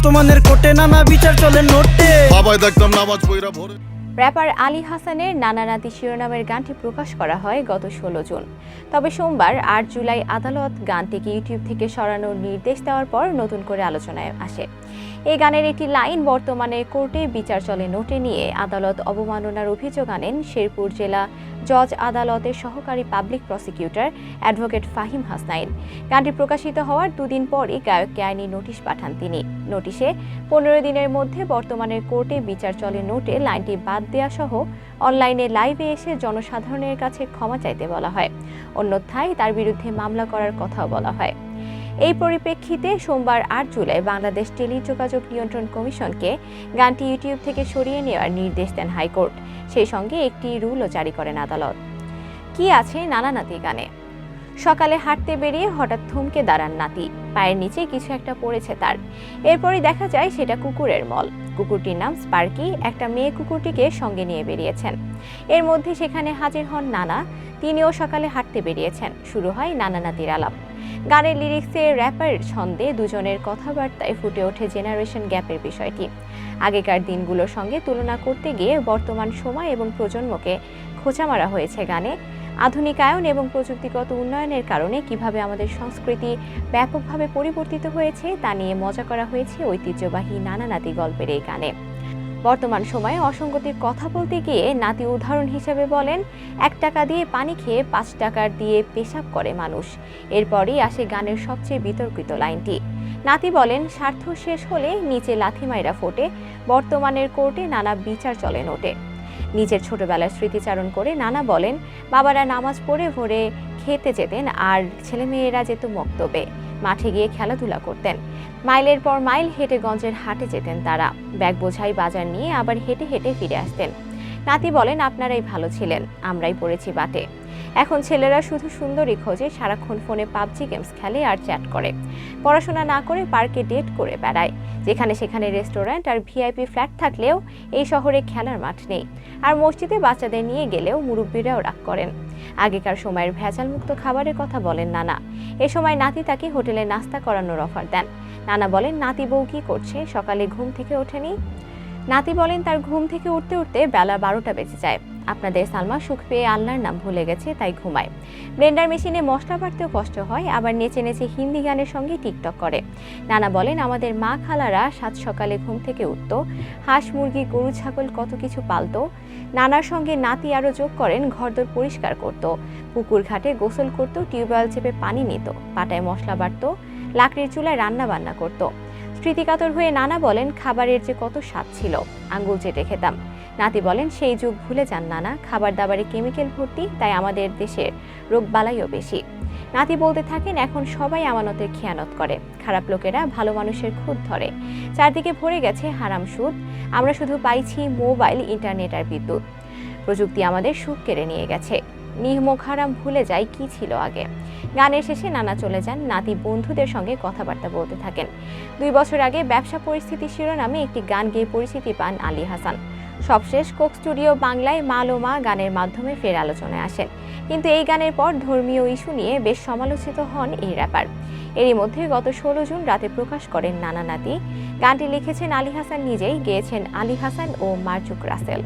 বর্তমানের কোটে নানা বিচার চলে নোটে। বাবাই দেখতাম নামাজ পইরা ভোরে। র্যাপার আলী হাসানের নানা নাতি শিরোনামের গানটি প্রকাশ করা হয় গত ষোলো জুন। তবে সোমবার আট জুলাই আদালত গানটিকে ইউটিউব থেকে সরানোর নির্দেশ দেওয়ার পর নতুন করে আলোচনায় আসে। এই গানের একটি লাইন বর্তমানে কোর্টে বিচার চলে নোটে নিয়ে আদালত অবমাননার অভিযোগ আনেন শেরপুর জেলা জজ আদালতের সহকারী public prosecutor advocate Fahim Hasnain. গানটি প্রকাশিত হওয়ার দুদিন পরই গায়ককে আইনি নোটিশ পাঠান তিনি। নোটিশে, পনেরো দিনের মধ্যে বর্তমানের কোর্টে বিচার চলে নোটে লাইনটি বাদ দেওয়া সহ অনলাইনে লাইভে এসে জনসাধারণের কাছে ক্ষমা চাইতে বলা হয়। অন্যথায় তার বিরুদ্ধে মামলা করার কথাও বলা হয়। এই পরিপ্রেক্ষিতে সোমবার আট জুলাই বাংলাদেশ টেলিযোগাযোগ নিয়ন্ত্রণ কমিশনকে গানটি ইউটিউব থেকে সরিয়ে নেওয়ার নির্দেশ দেন হাইকোর্ট। সেই সঙ্গে একটি রুলও জারি করেন আদালত। কি আছে নানা নাতি গানে? সকালে হাঁটতে বেরিয়ে হঠাৎ থমকে দাঁড়ান নাতি। পায়ের নিচে কিছু একটা পড়েছে তার। এরপরই দেখা যায় সেটা কুকুরের মল। কুকুরটির নাম স্পার্কি। একটা মেয়ে কুকুরটিকে সঙ্গে নিয়ে বেরিয়েছেন। এর মধ্যে সেখানে হাজির হন নানা। তিনিও সকালে হাঁটতে বেরিয়েছেন। শুরু হয় নানা নাতির আলাপ। গানের লিরিক্সে র্যাপার ছন্দে দুজনের কথাবার্তায় ফুটে ওঠে জেনারেশন গ্যাপের বিষয়টি। আগেকার দিনগুলোর সঙ্গে তুলনা করতে গিয়ে বর্তমান সময় এবং প্রজন্মকে খোঁচা মারা হয়েছে গানে। আধুনিকায়ন এবং প্রযুক্তিগত উন্নয়নের কারণে কীভাবে আমাদের সংস্কৃতি ব্যাপকভাবে পরিবর্তিত হয়েছে তা নিয়ে মজা করা হয়েছে ঐতিহ্যবাহী নানা নাতি গল্পের এই গানে। বর্তমান সময়ে অসঙ্গতির কথা বলতে গিয়ে নাতি উদাহরণ হিসেবে বলেন, এক টাকা দিয়ে পানি খেয়ে পাঁচ টাকার দিয়ে পেশাব করে মানুষ। এরপরই আসে গানের সবচেয়ে বিতর্কিত লাইনটি। নাতি বলেন, স্বার্থ শেষ হলে নিচে লাথি মাইরা ফোটে, বর্তমানের কোর্টে নানা বিচার চলে নোটে। নিজের ছোটবেলার স্মৃতিচারণ করে নানা বলেন, বাবারা নামাজ পড়ে ভরে খেতে যেতেন আর ছেলেমেয়েরা যেত মক্তবে। মাঠে গিয়ে খেলাধুলা করতেন। মাইলের পর মাইল হেঁটে গঞ্জের হাটে যেতেন তারা। ব্যাগ বোঝাই বাজার নিয়ে আবার হেঁটে হেঁটে ফিরে আসতেন। নাতি বলেন, আপনারাই ভালো ছিলেন, আমরাই পড়েছি বাটে এখন ছেলেরা শুধু সুন্দরী খোঁজে, সারাক্ষণ ফোনে পাবজি গেমস খেলে আর চ্যাট করে। পড়াশোনা না করে পার্কে ডেট করে বেড়ায়। যেখানে সেখানে রেস্টুরেন্ট আর ভিআইপি ফ্ল্যাট থাকলেও এই শহরে খেলার মাঠ নেই। আর মসজিদে বাচ্চাদের নিয়ে গেলেও মুরব্বীরাও রাগ করেন। আগেকার সময়ের ভেজালমুক্ত খাবারের কথা বলেন নানা। এ সময় নাতি তাকে হোটেলে নাস্তা করানোর অফার দেন। নানা বলেন, নাতি বউ কি করছে? সকালে ঘুম থেকে ওঠেনি? নাতি বলেন তার ঘুম থেকে উঠতে উঠতে বেলা বারোটা বেজে যায়। আপনাদের সালমা সুখ পেয়ে আল্লাহর নাম ভুলে গেছে, তাই ঘুমায়। ব্লেন্ডার মেশিনে মশলা বাড়তেও কষ্ট হয়, আবার নেচে নেচে হিন্দি গানের সঙ্গে টিকটক করে। নানা বলেন, আমাদের মা খালারা সাত সকালে ঘুম থেকে উঠত। হাঁস, মুরগি, গরু, ছাগল কত কিছু পালতো। নানার সঙ্গে নাতি আরও যোগ করেন, ঘরদোর পরিষ্কার করত। পুকুর ঘাটে গোসল করত, টিউবওয়েল চেপে পানি নিত। পাটায় মশলা বাড়ত, লাকড়ির চুলায় রান্না বান্না করত। স্মৃতিকাতর হয়ে নানা বলেন, খাবারের যে কত স্বাদ ছিল, আঙ্গুল চেটে খেতাম। নাতি বলেন, সেই যুগ ভুলে যান নানা খাবার দাবারে কেমিক্যাল ভর্তি, তাই আমাদের দেশের রোগবালাইও বেশি। নাতি বলতে থাকেন, এখন সবাই আমানতের খেয়ানত করে। খারাপ লোকেরা ভালো মানুষের খুদ ধরে। চারদিকে ভরে গেছে হারাম সুদ। আমরা শুধু পাইছি মোবাইল, ইন্টারনেট আর বিদ্যুৎ। প্রযুক্তি আমাদের সুখ কেড়ে নিয়ে গেছে। নিহমুখ হারাম ভুলে যায় কি ছিল আগে। গানের শেষে নানা চলে যান নাতি বন্ধুদের সঙ্গে কথাবার্তা বলতে থাকেন। দুই বছর আগে ব্যবসা পরিস্থিতি শিরোনামে একটি গান গেয়ে পরিচিতি পান আলী হাসান। সবশেষ কোক স্টুডিও বাংলায় মালো মা গানের মাধ্যমে ফের আলোচনায় আসেন। কিন্তু এই গানের পর ধর্মীয় ইস্যু নিয়ে বেশ সমালোচিত হন এই র্যাপার এরই মধ্যে গত ষোলো জুন রাতে প্রকাশ করেন নানা নাতি। গানটি লিখেছেন আলী হাসান নিজেই, গেয়েছেন আলী হাসান ও মার্জুক রাসেল।